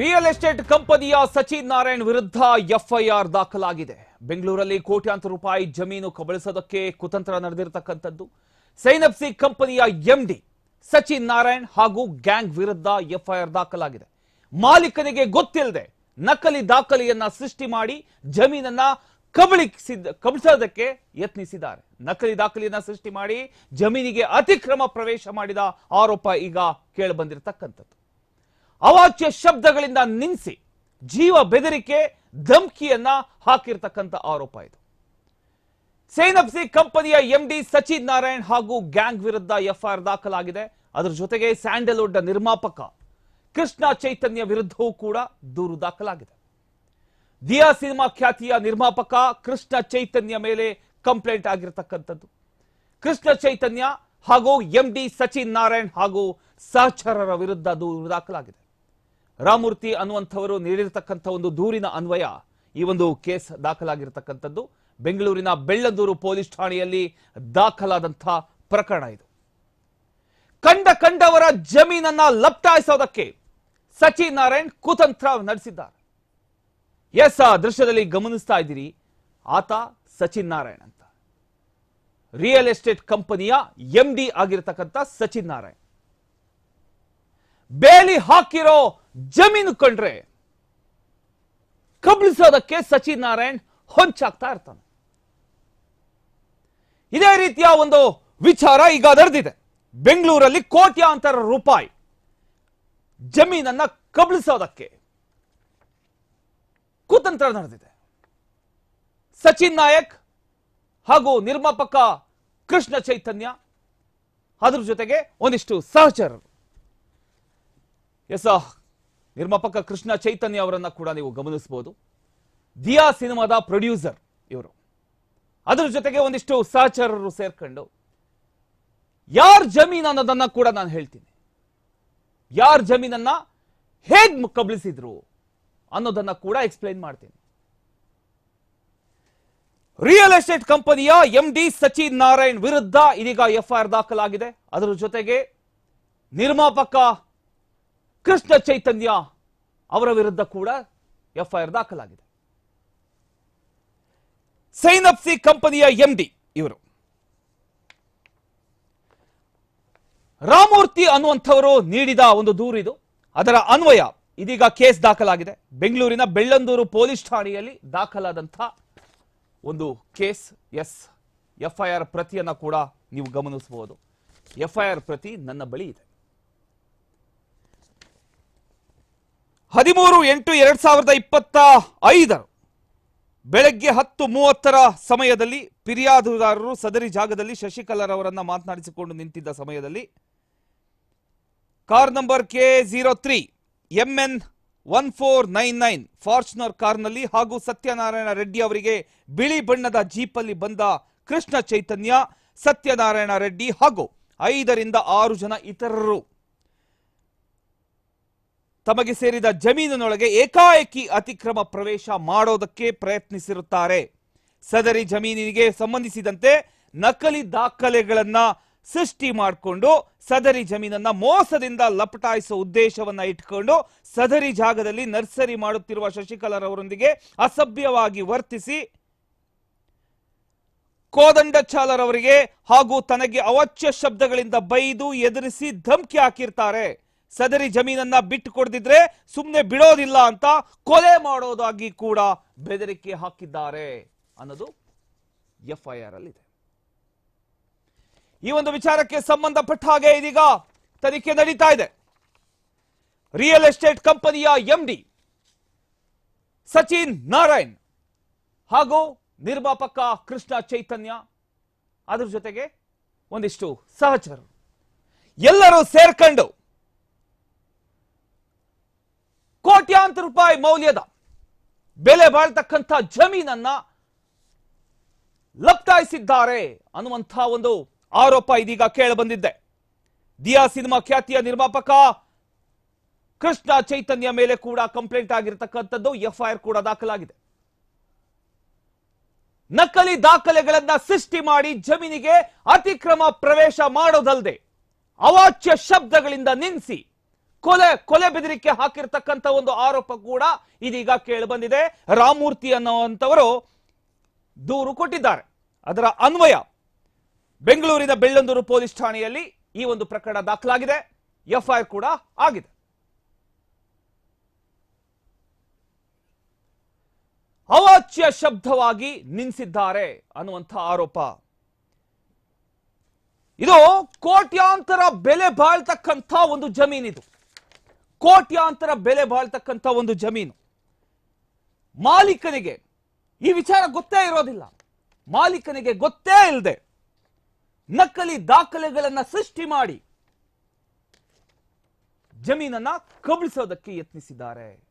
Real estate ಕಂಪನಿಯ ಸಚಿನ್ ನಾರಾಯಣ್ ವಿರುದ್ಧ FIR ದಾಖಲಾಗಿದೆ. ಬೆಂಗಳೂರಲ್ಲಿ ಕೋಟ್ಯಾಂತರ ರೂಪಾಯಿ ಜಮೀನು ಕಬಳಿಸೋದಕ್ಕೆ ಕುತಂತ್ರ ನಡೆದಿರತಕ್ಕಂಥದ್ದು. ಸೈನಪ್ಸಿ ಕಂಪನಿಯ ಎಂಡಿ ಸಚಿನ್ ನಾರಾಯಣ್ ಹಾಗೂ ಗ್ಯಾಂಗ್ ವಿರುದ್ಧ ಎಫ್ಐಆರ್ ದಾಖಲಾಗಿದೆ. ಮಾಲೀಕನಿಗೆ ಗೊತ್ತಿಲ್ಲದೆ ನಕಲಿ ದಾಖಲೆಯನ್ನ ಸೃಷ್ಟಿ ಮಾಡಿ ಜಮೀನನ್ನ ಕಬಳಿಸಿದ, ಕಬಳಿಸೋದಕ್ಕೆ ಯತ್ನಿಸಿದ್ದಾರೆ. ನಕಲಿ ದಾಖಲೆಯನ್ನ ಸೃಷ್ಟಿ ಮಾಡಿ ಜಮೀನಿಗೆ ಅತಿಕ್ರಮ ಪ್ರವೇಶ ಮಾಡಿದ ಆರೋಪ ಈಗ ಕೇಳಿಬಂದಿರತಕ್ಕಂಥದ್ದು ಅವಾಚ್ಯ ಶಬ್ದಗಳಿಂದ ನಿನ್ಸಿ ಜೀವ ಬೆದರಿಕೆ ಧಮ್ಕಿಯನ್ನ ಹಾಕಿರ್ತಕ್ಕಂಥ ಆರೋಪ ಇದು. ಸೇನಪ್ಸಿ ಕಂಪನಿಯ ಎಂಡಿ ಸಚಿನ್ ನಾರಾಯಣ್ ಹಾಗೂ ಗ್ಯಾಂಗ್ ವಿರುದ್ಧ ಎಫ್ಐಆರ್ ದಾಖಲಾಗಿದೆ. ಅದರ ಜೊತೆಗೆ ಸ್ಯಾಂಡಲ್ವುಡ್ ನಿರ್ಮಾಪಕ ಕೃಷ್ಣ ಚೈತನ್ಯ ವಿರುದ್ಧವೂ ಕೂಡ ದೂರು ದಾಖಲಾಗಿದೆ. ದಿಯಾ ಸಿನಿಮಾ ಖ್ಯಾತಿಯ ನಿರ್ಮಾಪಕ ಕೃಷ್ಣ ಚೈತನ್ಯ ಮೇಲೆ ಕಂಪ್ಲೇಂಟ್ ಆಗಿರತಕ್ಕಂಥದ್ದು. ಕೃಷ್ಣ ಚೈತನ್ಯ ಹಾಗೂ ಎಂಡಿ ಸಚಿನ್ ನಾರಾಯಣ್ ಹಾಗೂ ಸಹಚರರ ವಿರುದ್ಧ ದೂರು ದಾಖಲಾಗಿದೆ. ರಾಮೂರ್ತಿ ಅನ್ನುವಂಥವರು ನೀಡಿರತಕ್ಕಂಥ ಒಂದು ದೂರಿನ ಅನ್ವಯ, ಈ ಒಂದು ಕೇಸ್ ದಾಖಲಾಗಿರತಕ್ಕಂಥದ್ದು. ಬೆಂಗಳೂರಿನ ಬೆಳ್ಳಂದೂರು ಪೊಲೀಸ್ ಠಾಣೆಯಲ್ಲಿ ದಾಖಲಾದಂಥ ಪ್ರಕರಣ ಇದು. ಕಂಡ ಕಂಡವರ ಜಮೀನನ್ನ ಲಪ್ತಾಯಿಸೋದಕ್ಕೆ ಸಚಿನ್ ನಾರಾಯಣ್ ಕುತಂತ್ರ ನಡೆಸಿದ್ದಾರೆ. ಎಸ್, ಆ ದೃಶ್ಯದಲ್ಲಿ ಗಮನಿಸ್ತಾ ಇದ್ದೀರಿ, ಆತ ಸಚಿನ್ ನಾರಾಯಣ್ ಅಂತ. ರಿಯಲ್ ಎಸ್ಟೇಟ್ ಕಂಪನಿಯ ಎಂಡಿ ಆಗಿರತಕ್ಕಂಥ ಆಗಿರ್ತಕ್ಕಂಥ ಸಚಿನ್ ನಾರಾಯಣ್ ಬೇಲಿ ಹಾಕಿರೋ ಜಮೀನು ಕಂಡ್ರೆ ಕಬಳಿಸೋದಕ್ಕೆ ಸಚಿನ್ ನಾರಾಯಣ್ ಹೊಂಚಾಗ್ತಾ ಇರ್ತಾನೆ. ಇದೇ ರೀತಿಯ ಒಂದು ವಿಚಾರ ಈಗ ನಡೆದಿದೆ. ಬೆಂಗಳೂರಲ್ಲಿ ಕೋಟ್ಯಾಂತರ ರೂಪಾಯಿ ಜಮೀನನ್ನ ಕಬಳಿಸೋದಕ್ಕೆ ಕುತಂತ್ರ ನಡೆದಿದೆ. ಸಚಿನ್ ನಾಯಕ್ ಹಾಗೂ ನಿರ್ಮಾಪಕ ಕೃಷ್ಣ ಚೈತನ್ಯ ಅದ್ರ ಜೊತೆಗೆ ಒಂದಿಷ್ಟು ಸಹಚರರು. ಎಸ್ ನಿರ್ಮಾಪಕ ಕೃಷ್ಣ ಚೈತನ್ಯ ಅವರನ್ನ ಕೂಡ ನೀವು ಗಮನಿಸಬಹುದು. ದಿಯಾ ಸಿನಿಮಾದ ಪ್ರೊಡ್ಯೂಸರ್ ಇವರು. ಅದ್ರ ಜೊತೆಗೆ ಒಂದಿಷ್ಟು ಸಹಚರರು ಸೇರ್ಕೊಂಡು, ಯಾರ ಜಮೀನ್ ಅನ್ನೋದನ್ನ ಕೂಡ ನಾನು ಹೇಳ್ತೀನಿ. ಯಾರ ಜಮೀನನ್ನ ಹೇಗ್ ಕಬಳಿಸಿದ್ರು ಅನ್ನೋದನ್ನ ಕೂಡ ಎಕ್ಸ್ಪ್ಲೈನ್ ಮಾಡ್ತೀನಿ. ರಿಯಲ್ ಎಸ್ಟೇಟ್ ಕಂಪನಿಯ ಎಂ ಡಿ ಸಚಿನ್ ನಾರಾಯಣ್ ವಿರುದ್ಧ ಇದೀಗ ಎಫ್ಐಆರ್ ದಾಖಲಾಗಿದೆ. ಅದರ ಜೊತೆಗೆ ನಿರ್ಮಾಪಕ ಕೃಷ್ಣ ಚೈತನ್ಯ ಅವರ ವಿರುದ್ಧ ಕೂಡ ಎಫ್ಐಆರ್ ದಾಖಲಾಗಿದೆ. ಸೈನಪ್ಸಿ ಕಂಪನಿಯ ಎಂಡಿ ಇವರು. ರಾಮೂರ್ತಿ ಅನ್ನುವಂಥವರು ನೀಡಿದ ಒಂದು ದೂರು ಇದು. ಅದರ ಅನ್ವಯ ಇದೀಗ ಕೇಸ್ ದಾಖಲಾಗಿದೆ. ಬೆಂಗಳೂರಿನ ಬೆಳ್ಳಂದೂರು ಪೊಲೀಸ್ ಠಾಣೆಯಲ್ಲಿ ದಾಖಲಾದಂಥ ಒಂದು ಕೇಸ್ ಎಸ್ ಎಫ್ಐಆರ್ ಪ್ರತಿಯನ್ನು ಕೂಡ ನೀವು ಗಮನಿಸಬಹುದು. ಎಫ್ಐಆರ್ ಪ್ರತಿ ನನ್ನ ಬಳಿ ಇದೆ. ಹದಿಮೂರು ಎಂಟು ಎರಡ್ ಸಾವಿರದ ಇಪ್ಪತ್ತ ಐದರು ಬೆಳಗ್ಗೆ ಹತ್ತು ಮೂವತ್ತರ ಸಮಯದಲ್ಲಿ ಫಿರ್ಯಾದುದಾರರು ಸದರಿ ಜಾಗದಲ್ಲಿ ಶಶಿಕಲರವರನ್ನ ಮಾತನಾಡಿಸಿಕೊಂಡು ನಿಂತಿದ್ದ ಸಮಯದಲ್ಲಿ car number K zero three MN one four nine nine Fortuner ಕಾರ್ನಲ್ಲಿ ಹಾಗೂ ಸತ್ಯನಾರಾಯಣ ರೆಡ್ಡಿ ಅವರಿಗೆ ಬಿಳಿ ಬಣ್ಣದ ಜೀಪಲ್ಲಿ ಬಂದ ಕೃಷ್ಣ ಚೈತನ್ಯ, ಸತ್ಯನಾರಾಯಣ ರೆಡ್ಡಿ ಹಾಗೂ ಐದರಿಂದ ಆರು ಜನ ಇತರರು. ತಮಗೆ ಸೇರಿದ ಜಮೀನಿನೊಳಗೆ ಏಕಾಏಕಿ ಅತಿಕ್ರಮ ಪ್ರವೇಶ ಮಾಡೋದಕ್ಕೆ ಪ್ರಯತ್ನಿಸಿರುತ್ತಾರೆ. ಸದರಿ ಜಮೀನಿಗೆ ಸಂಬಂಧಿಸಿದಂತೆ ನಕಲಿ ದಾಖಲೆಗಳನ್ನ ಸೃಷ್ಟಿ ಮಾಡಿಕೊಂಡು, ಸದರಿ ಜಮೀನನ್ನ ಮೋಸದಿಂದ ಲಪಟಾಯಿಸುವ ಉದ್ದೇಶವನ್ನ ಇಟ್ಕೊಂಡು, ಸದರಿ ಜಾಗದಲ್ಲಿ ನರ್ಸರಿ ಮಾಡುತ್ತಿರುವ ಶಶಿಕಲಾರವರೊಂದಿಗೆ ಅಸಭ್ಯವಾಗಿ ವರ್ತಿಸಿ ಕೋದಂಡಚಾಲರವರಿಗೆ ಹಾಗೂ ತನಗೆ ಅವಚ್ಯ ಶಬ್ದಗಳಿಂದ ಬೈದು ಎದುರಿಸಿ ಧಮ್ಕಿ ಹಾಕಿರ್ತಾರೆ. ಸದರಿ ಜಮೀನನ್ನ ಬಿಟ್ಟು ಕೊಡದಿದ್ರೆ ಸುಮ್ಮನೆ ಬಿಡೋದಿಲ್ಲ ಅಂತ ಕೊಲೆ ಮಾಡೋದಾಗಿ ಕೂಡ ಬೆದರಿಕೆ ಹಾಕಿದ್ದಾರೆ ಅನ್ನೋದು ಎಫ್ಐಆರ್ ಅಲ್ಲಿದೆ ಈ ಒಂದು ವಿಚಾರಕ್ಕೆ ಸಂಬಂಧಪಟ್ಟ ಹಾಗೆ ಇದೀಗ ತನಿಖೆ ನಡೀತಾ ಇದೆ. ರಿಯಲ್ ಎಸ್ಟೇಟ್ ಕಂಪನಿಯ ಎಂಡಿ ಸಚಿನ್ ನಾರಾಯಣ್ ಹಾಗೂ ನಿರ್ಮಾಪಕ ಕೃಷ್ಣ ಚೈತನ್ಯ ಅದ್ರ ಜೊತೆಗೆ ಒಂದಿಷ್ಟು ಸಹಚರರು. ಎಲ್ಲರೂ ಸೇರ್ಕೊಂಡು ಕೋಟ್ಯಾಂತರ ರೂಪಾಯಿ ಮೌಲ್ಯದ ಬೆಲೆ ಬಾಳ್ತಕ್ಕಂಥ ಜಮೀನನ್ನ ಲಪ್ತಾಯಿಸಿದ್ದಾರೆ ಅನ್ನುವಂಥ ಒಂದು ಆರೋಪ ಇದೀಗ ಕೇಳಬಂದಿದ್ದೆ. ದಿಯಾ ಸಿನಿಮಾ ಖ್ಯಾತಿಯ ನಿರ್ಮಾಪಕ ಕೃಷ್ಣ ಚೈತನ್ಯ ಮೇಲೆ ಕೂಡ ಕಂಪ್ಲೇಂಟ್ ಆಗಿರತಕ್ಕಂಥದ್ದು ಎಫ್ಐಆರ್ ಕೂಡ ದಾಖಲಾಗಿದೆ. ನಕಲಿ ದಾಖಲೆಗಳನ್ನ ಸೃಷ್ಟಿ ಮಾಡಿ ಜಮೀನಿಗೆ ಅತಿಕ್ರಮ ಪ್ರವೇಶ ಮಾಡೋದಲ್ಲದೆ ಅವಾಚ್ಯ ಶಬ್ದಗಳಿಂದ ನಿನ್ಸಿ ಕೊಲೆ ಕೊಲೆ ಬೆದರಿಕೆ ಹಾಕಿರ್ತಕ್ಕಂಥ ಒಂದು ಆರೋಪ ಕೂಡ ಇದೀಗ ಕೇಳಿ ಬಂದಿದೆ. ರಾಮಮೂರ್ತಿ ಅನ್ನುವಂಥವರು ದೂರು ಕೊಟ್ಟಿದ್ದಾರೆ. ಅದರ ಅನ್ವಯ ಬೆಂಗಳೂರಿನ ಬೆಳ್ಳಂದೂರು ಪೊಲೀಸ್ ಠಾಣೆಯಲ್ಲಿ ಈ ಒಂದು ಪ್ರಕರಣ ದಾಖಲಾಗಿದೆ. ಎಫ್ಐಆರ್ ಕೂಡ ಆಗಿದೆ. ಅವಾಚ್ಯ ಶಬ್ದವಾಗಿ ನಿನ್ಸಿದ್ದಾರೆ ಅನ್ನುವಂಥ ಆರೋಪ. ಇದು ಕೋಟ್ಯಾಂತರ ಬೆಲೆ ಬಾಳ್ತಕ್ಕಂಥ ಒಂದು ಜಮೀನಿದು. ಕೋಟ್ಯಾಂತರ ಬೆಲೆ ಬಾಳ್ತಕ್ಕಂಥ ಒಂದು ಜಮೀನು. ಮಾಲೀಕನಿಗೆ ಈ ವಿಚಾರ ಗೊತ್ತೇ ಇರೋದಿಲ್ಲ. ಮಾಲೀಕನಿಗೆ ಗೊತ್ತೇ ಇಲ್ಲದೆ ನಕಲಿ ದಾಖಲೆಗಳನ್ನು ಸೃಷ್ಟಿ ಮಾಡಿ ಜಮೀನನ್ನ ಕಬಳಿಸೋದಕ್ಕೆ ಯತ್ನಿಸಿದ್ದಾರೆ.